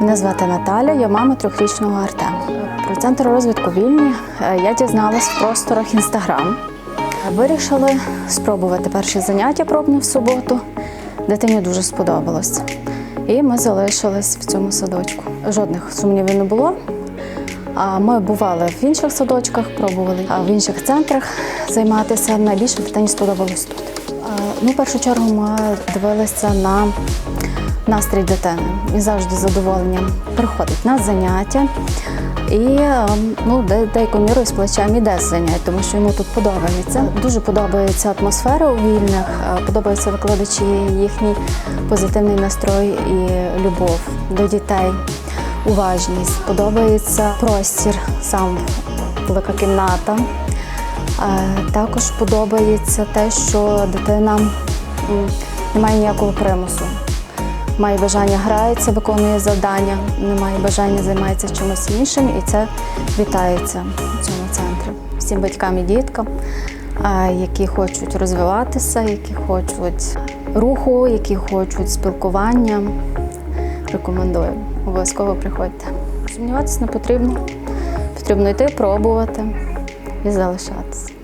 Мене звати Наталя, я мама трьохрічного Артема. Про центр розвитку вільні е, я дізналась в просторах інстаграм. Вирішили спробувати перші заняття пробні в суботу. Дитині дуже сподобалось. І ми залишились в цьому садочку. Жодних сумнівів не було. Ми бували в інших садочках, пробували в інших центрах займатися. Найбільше дитині сподобалось тут. А, Ну, в першу чергу ми дивилися на настрій дитини. Він завжди з задоволенням приходить на заняття. І е, ну, деякою мірою з плечем іде з занять, тому що йому тут подобається. Дуже подобається атмосфера у вільних, е, подобаються викладачі, їхній позитивний настрой і любов до дітей, уважність. Подобається простір, сам велика кімната. Е, Також подобається те, що дитина не має ніякого примусу. Має бажання грається, виконує завдання, не має бажання займається чимось іншим, і це вітається в цьому центрі. Всім батькам і діткам, які хочуть розвиватися, які хочуть руху, які хочуть спілкування. Рекомендую. Обов'язково приходьте. Сумніватися не потрібно. Потрібно йти, пробувати і залишатися.